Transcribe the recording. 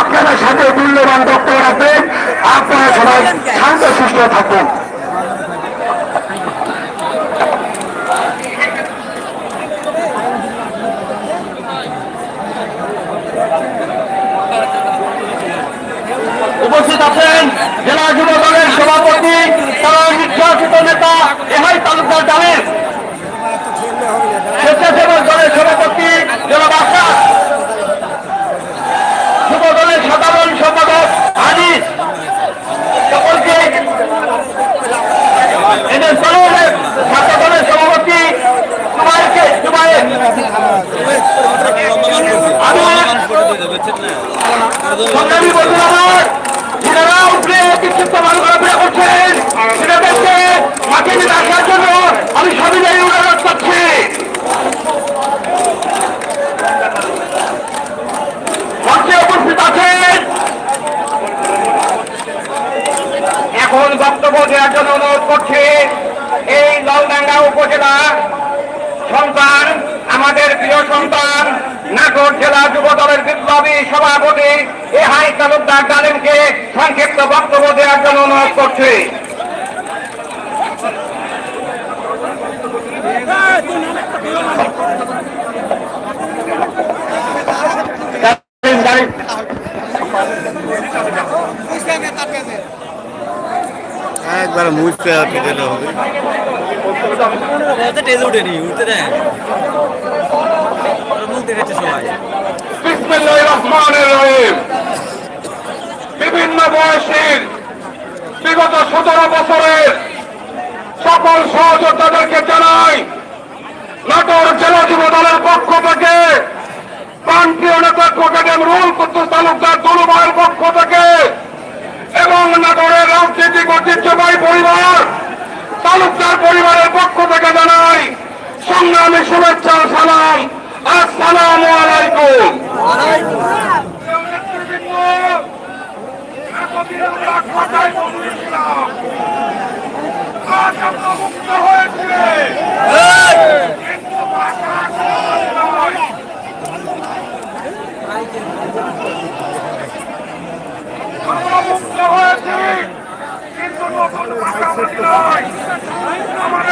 আপনারা সাথে মূল্যবান ডক্টর আছেন আপনারা সবাই শান্ত সুস্থ থাকুন। সংগ্রামী উপস্থিত আছেন এখন বক্তব্য দেওয়ার জন্য অনুরোধ করছি এই লালডাঙ্গা উপজেলা সন্তান আমাদের প্রিয় সন্তান নাগর জেলা যুব দলের বিপ্লবী সভাপতি এ হাই তালুকদার ডালিমকে সংক্ষিপ্ত বক্তব্য দেওয়ার জন্য অনুরোধ করছি। একবার মুছতে হতে গেলে হবে। টেজে উঠেনি উঠতে দেন মুখ দেখাচ্ছে সবাই। বিসমিল্লাহির রহমানির রহিম। বিভিন্ন বয়সের বিগত সতেরো বছরের সকল সহযোদ্ধাদেরকে জানাই নাটোর জেলা যুব দলের পক্ষ থেকে প্রান্তীয় নেতা কোকাডেম রুল কুদ্দুস তালুকদার ঐতিহ্যবাহী পরিবার তালুকদার পরিবারের পক্ষ থেকে জানাই সংগ্রামী শুভেচ্ছা সালাম। আসসালামু আলাইকুম। মুক্ত হয়েছি আমাদের